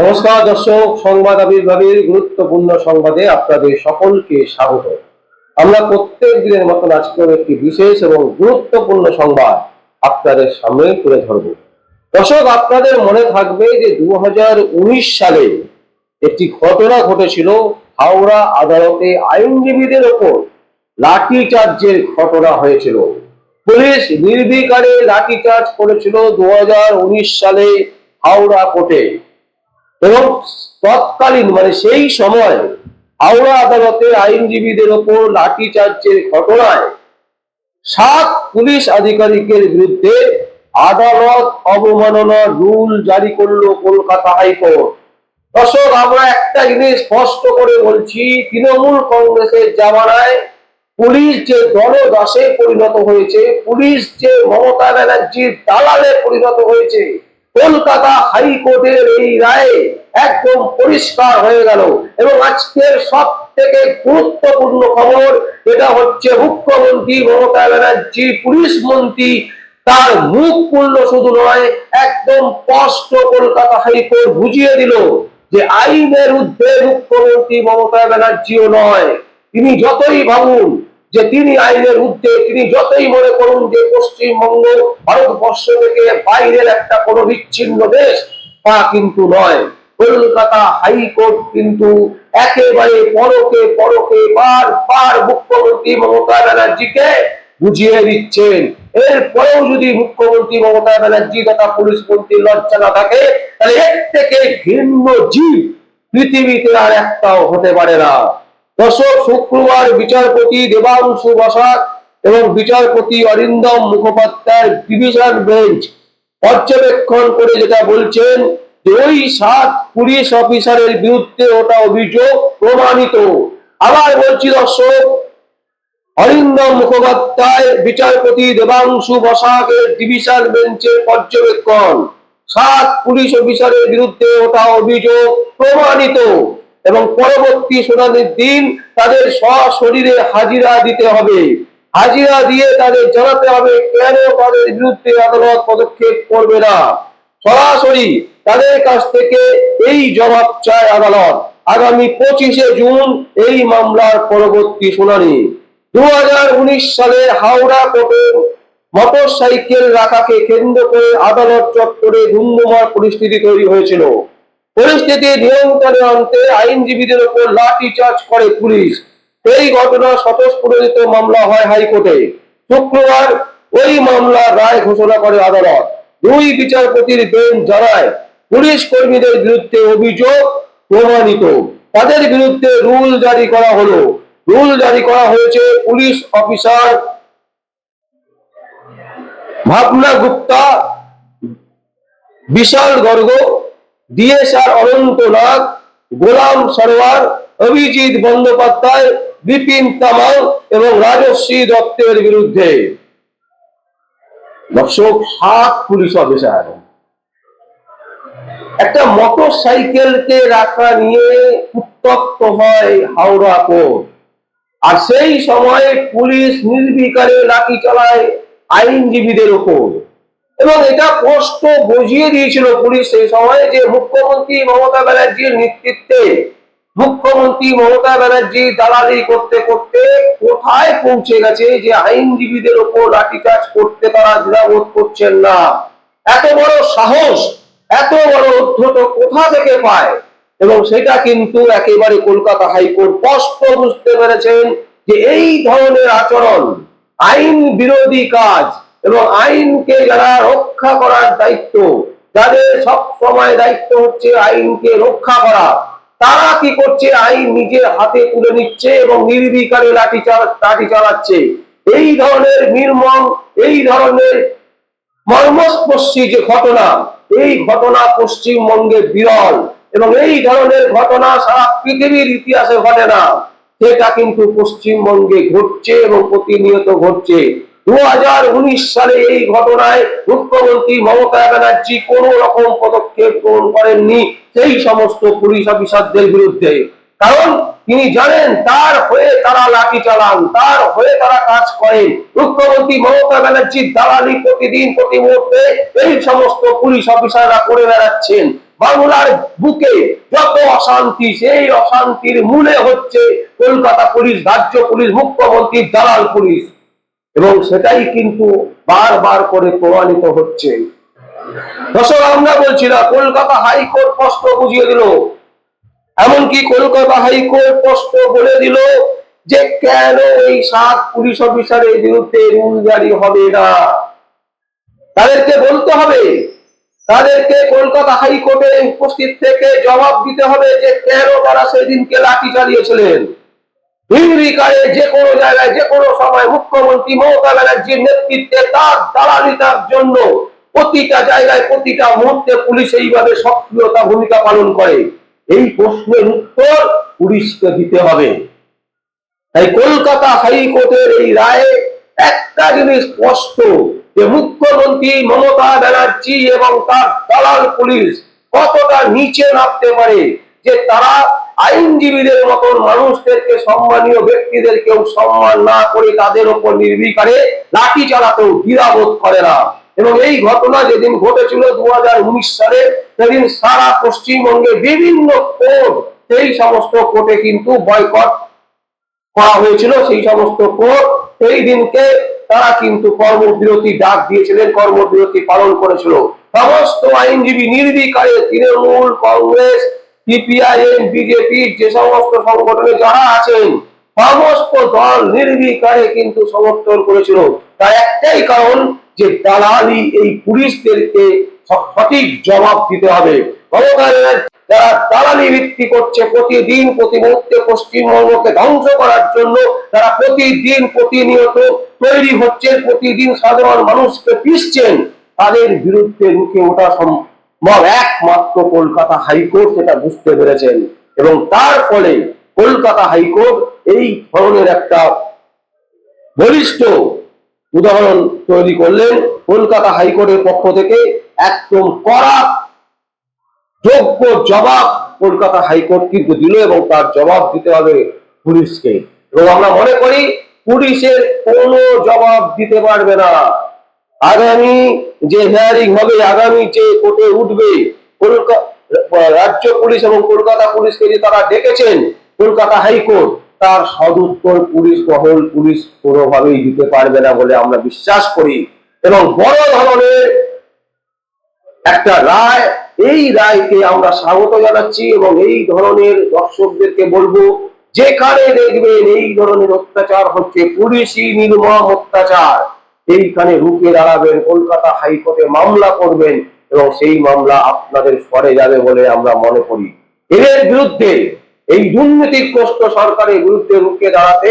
নমস্কার, দর্শক, সংবাদ আবির্ভাবের গুরুত্বপূর্ণ সংবাদে আপনাদের সকলকে স্বাগত। আমরা প্রত্যেক দিনের মতন আজকেও একটি বিশেষ এবং গুরুত্বপূর্ণ সংবাদ আপনাদের সামনে তুলে ধরব। দর্শক, আপনাদের মনে থাকবে যে দুহাজার উনিশ সালে একটি ঘটনা ঘটেছিল হাওড়া আদালতে আইনজীবীদের ওপর লাঠি চার্জের ঘটনা হয়েছিল। পুলিশ নির্বিকারে লাঠিচার্জ করেছিল দু হাজার উনিশ সালে হাওড়া কোর্টে। এবং তৎকালীন মানে সেই সময় হাওড়া আদালতে আইনজীবীদের ওপর লাঠিচার্জের ঘটনায় সাত পুলিশ আধিকারিকের বিরুদ্ধে আদালত অবমাননা রুল জারি করল কলকাতা হাইকোর্ট। দর্শক, আমরা একটা জিনিস স্পষ্ট করে বলছি, তৃণমূল কংগ্রেসের জামানায় পুলিশ যে দলদাসে পরিণত হয়েছে, পুলিশ যে মমতা ব্যানার্জির দালালে পরিণত হয়েছে কলকাতা হাইকোর্টের এই রায়ে একদম পরিষ্কার হয়ে গেল। এবং আজকের সব থেকে গুরুত্বপূর্ণ খবর এটা হচ্ছে মুখ্যমন্ত্রী মমতা ব্যানার্জি, পুলিশ মন্ত্রী, তার মুখ পূর্ণ শুধু নয়, একদম স্পষ্ট কলকাতা হাইকোর্ট বুঝিয়ে দিল যে আইনের ঊর্ধ্বে মুখ্যমন্ত্রী মমতা ব্যানার্জিও নয়। তিনি যতই ভাবুন যে তিনি আইনের ঊর্ধ্বে, তিনি যতই মনে করুন যে পশ্চিমবঙ্গ ভারতবর্ষ থেকে বাইরের একটা কোনো বিচ্ছিন্ন দেশ, তা কিন্তু নয়। কলকাতা হাইকোর্ট কিন্তু একেবারে পরকে পরকে বার বার মুখ্যমন্ত্রী মমতা ব্যানার্জিকে বুঝিয়ে দিচ্ছেন। এরপরেও যদি মুখ্যমন্ত্রী মমতা ব্যানার্জি তথা পুলিশ মন্ত্রী লজ্জা না থাকে, তাহলে এর থেকে ঘৃণ্য জীব পৃথিবীতে আর একটাও হতে পারে না। দর্শক শুক্রবার বিচারপতি দেবাংশু বসাক এবং বিচারপতি অরিন্দম মুখোপাধ্যায়ের ডিভিশন বেঞ্চ পর্যবেক্ষণ করে যেটা বলছেন যে ওই সাত পুলিশ অফিসারের বিরুদ্ধে ওটা অভিযোগ প্রমাণিত। আবার বলছি দর্শক, অরিন্দম মুখোপাধ্যায়, বিচারপতি দেবাংশু বসাকের ডিভিশন বেঞ্চের পর্যবেক্ষণ। সাত পুলিশ অফিসারের বিরুদ্ধে ওটা অভিযোগ প্রমাণিত। এবং পরবর্তী শুনানির দিন তাদের সশরীরে হাজিরা দিতে হবে। হাজিরা দিয়ে তাদের জানাতে হবে কেন তাদের বিরুদ্ধে আদালত পদক্ষেপ করবে না। সরাসরি তাদের কাছ থেকে এই জবাব চায় আদালত। আগামী পঁচিশে জুন এই মামলার পরবর্তী শুনানি। দু হাজার উনিশ সালে হাওড়া কোর্টে মোটর রাখাকে কেন্দ্র করে আদালত চত্বরে ধুমধুমার পরিস্থিতি তৈরি হয়েছিল। পরিস্থিতি নিয়ন্ত্রণে আনতে আইনজীবীদের উপর লাঠি চার্জ করে পুলিশ। এই ঘটনা স্বতঃস্ফূর্ত মামলা হয় হাইকোর্টে। শুক্রবার ওই মামলার রায় ঘোষণা করে আদালত। দুই বিচারপতির বেঞ্চ জানায়, পুলিশ কর্মীদের বিরুদ্ধে অভিযোগ প্রমাণিত। তাদের বিরুদ্ধে রুল জারি করা হলো। রুল জারি করা হয়েছে police officer Bhavna Gupta, Vishal Garg DSR Anant Nag Golam Sarwar, Abhijit Bandyopadhyay, Bipin Tamang এবং রাজশ্রী দত্তের বিরুদ্ধে। দর্শক পুলিশ অফিসার। একটা মোটর সাইকেলকে রাখা নিয়ে উত্তপ্ত হয় হাওড়া কোর্ট। আর সেই সময় পুলিশ নির্বিকারে লাঠি চালায় আইনজীবীদের ওপর। এবং এটা স্পষ্ট বুঝিয়ে দিয়েছিল পুলিশ সেই সময় যে মুখ্যমন্ত্রী মমতা ব্যানার্জির নেতৃত্বে মুখ্যমন্ত্রী মমতা ব্যানার্জি দালালি করতে করতে কোথায় পৌঁছে গেছে যে আইনজীবীদের ওপর লাঠিচার্জ করতে তারা দ্বিধাবোধ করছেন না? এত বড় সাহস, এত বড় উদ্ধত কোথা থেকে পায়? এবং সেটা কিন্তু একেবারে কলকাতা হাইকোর্ট স্পষ্ট বুঝতে পেরেছেন যে এই ধরনের আচরণ আইন বিরোধী কাজ এবং আইনকে যারা রক্ষা করার দায়িত্ব, যাদের সব সময় দায়িত্ব হচ্ছে আইনকে রক্ষা করা, তারা কি করছে? আইন নিজের হাতে তুলে নিচ্ছে এবং নির্বিকারে লাঠি লাঠি চালাচ্ছে। এই ধরনের নির্মম, এই ধরনের মর্মস্পর্শী যে ঘটনা, এই ঘটনা পশ্চিমবঙ্গে বিরল এবং এই ধরনের ঘটনা সারা পৃথিবীর ইতিহাসে ঘটে না। সেটা কিন্তু পশ্চিমবঙ্গে ঘটছে এবং প্রতিনিয়ত ঘটছে। দু হাজার উনিশ সালে এই ঘটনায় মুখ্যমন্ত্রী মমতা ব্যানার্জি কোন রকম পদক্ষেপ গ্রহণ করেননি সেই সমস্ত পুলিশ অফিসারদের বিরুদ্ধে। কারণ তিনি জানেন, তার হয়ে তারা লাঠি চালান, তার হয়ে তারা কাজ করেন। মুখ্যমন্ত্রী মমতা ব্যানার্জির দালালি প্রতিদিন, প্রতি মুহূর্তে এই সমস্ত পুলিশ অফিসাররা করে বেড়াচ্ছেন। বাংলার বুকে যত অশান্তি, সেই অশান্তির মূলে হচ্ছে কলকাতা পুলিশ, রাজ্য পুলিশ, মুখ্যমন্ত্রী, দালাল পুলিশ। এবং সেটাই কিন্তু বারবার করে প্রমাণিত হচ্ছে। দর্শক, আমরা বলছি না, কলকাতা হাইকোর্ট স্পষ্ট বুঝিয়ে দিল। এমনকি কলকাতা হাইকোর্ট স্পষ্ট বলে দিল যে কেন এই সাত পুলিশ অফিসারের বিরুদ্ধে রুল জারি হবে না? তাদেরকে বলতে হবে, তাদেরকে কলকাতা হাইকোর্টে উপস্থিত থেকে জবাব দিতে হবে যে কেন তারা সেদিনকে লাঠি চালিয়েছিলেন। নির্বিকারে যে কোনো জায়গায়, যে কোনো সময় মুখ্যমন্ত্রী মমতা ব্যানার্জির নেতৃত্বে তার দালালিতার জন্য প্রতিটা জায়গায়, প্রতিটা মুহূর্তে পুলিশ এইভাবে সক্রিয়তা ভূমিকা পালন করে। এই প্রশ্নের উত্তর পুলিশকে দিতে হবে। তাই কলকাতা হাইকোর্টের এই রায়ে একটা জিনিস স্পষ্ট, যে মুখ্যমন্ত্রী মমতা ব্যানার্জি এবং তার দালাল পুলিশ কতটা নিচে নামতে পারে, যে তারা আইনজীবীদের মতন মানুষদেরকে সম্মানীয় ব্যক্তিদেরকেও সম্মান না করে তাদের ওপর নির্বিকারে লাঠি চালাতেও দ্বিধাবোধ করে না। এবং এই ঘটনা যেদিন ঘটেছিল দুই হাজার উনিশ সালে সেদিন সারা পশ্চিমবঙ্গে বিভিন্ন কোর্ট, সেই সমস্ত কোর্টে কিন্তু বয়কট করা হয়েছিল, সেই সমস্ত কোর্ট। সেই দিনকে তারা কিন্তু কর্মবিরতি ডাক দিয়েছিলেন, কর্মবিরতি পালন করেছিল। সমস্ত আইনজীবী নির্বিকারে তৃণমূল কংগ্রেস সিপিআইএম বিজেপি যে সমস্ত সংগঠনে যারা আছেন, সমস্ত দল নির্বিকারে কিন্তু সমর্থন করেছিল। তার একটাই কারণ যে দালালি এই পুলিশদেরকে সঠিক জবাব দিতে হবে। মমতা যারা দালালি ভিত্তি করছে প্রতিদিন প্রতি মুহূর্তে পশ্চিমবঙ্গকে ধ্বংস করার জন্য তারা প্রতিদিন, প্রতিনিয়ত তৈরি হচ্ছে প্রতিদিন সাধারণ মানুষকে পিসছেন তাদের বিরুদ্ধে রুখে ওঠা সম্ভব একমাত্র কলকাতা হাইকোর্ট সেটা বুঝতে পেরেছেন। এবং তার ফলে কলকাতা হাইকোর্ট এই ধরনের একটা বলিষ্ঠ উদাহরণ তৈরি করলেন। কলকাতা হাইকোর্টের পক্ষ থেকে একদম কড়া যোগ্য জবাব কলকাতা হাইকোর্ট কিন্তু দিল এবং তার জবাব দিতে হবে পুলিশকে। এবং আমরা মনে করি পুলিশের কোনো জবাব দিতে পারবে না। আগামী যে হিয়ারিং হবে, আগামী যে কোর্টে উঠবে রাজ্য পুলিশ এবং কলকাতা পুলিশকে যে তারা ডেকেছেন, কলকাতা হাইকোর্ট, তার সদুত্তর পুলিশ মহল পুলিশ কোনোভাবেই দিতে পারবে না বলে আমরা বিশ্বাস করি। এবং বড় ধরনের একটা রায়, এই রায়কে আমরা স্বাগত জানাচ্ছি এবং এই ধরনের দর্শকদেরকে বলব, যেখানে দেখবেন এই ধরনের অত্যাচার হচ্ছে পুলিশি নির্মম অত্যাচার। এইখানে রুখে দাঁড়াবেন, কলকাতা হাইকোর্টে মামলা করবেন এবং সেই মামলা আপনাদের সরে যাবে বলে আমরা মনে করি। এদের বিরুদ্ধে এই দুর্নীতির দুর্নীতিগ্রস্ত সরকারের বিরুদ্ধে রুখে দাঁড়াতে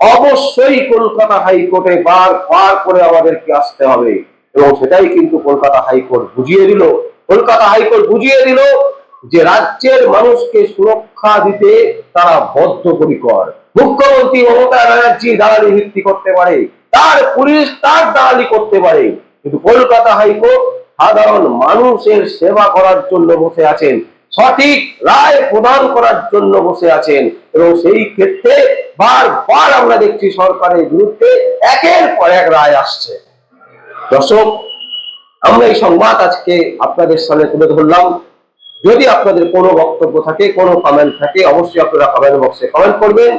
অবশ্যই কলকাতা হাইকোর্টে বার বার করে আমাদেরকে আসতে হবে এবং সেটাই কিন্তু কলকাতা হাইকোর্ট বুঝিয়ে দিল। কলকাতা হাইকোর্ট বুঝিয়ে দিল যে রাজ্যের মানুষকে সুরক্ষা দিতে তারা বদ্ধপরিকর। মুখ্যমন্ত্রী মমতা ব্যানার্জি দালালি ভিত্তি করতে পারে। তার পুলিশ তার দালালি করতে পারে। কিন্তু কলকাতা হাইকোর্ট সাধারণ মানুষের সেবা করার জন্য বসে আছেন। সঠিক রায় প্রদান করার জন্য বসে আছেন। এবং সেই ক্ষেত্রে বারবার আমরা দেখছি সরকারের বিরুদ্ধে একের পর এক রায় আসছে। দর্শক, আমরা এই সংবাদ আজকে আপনাদের সামনে তুলে ধরলাম। যদি আপনাদের কোনো বক্তব্য থাকে, কোনো কমেন্ট থাকে, অবশ্যই আপনারা কমেন্ট বক্সে কমেন্ট করবেন।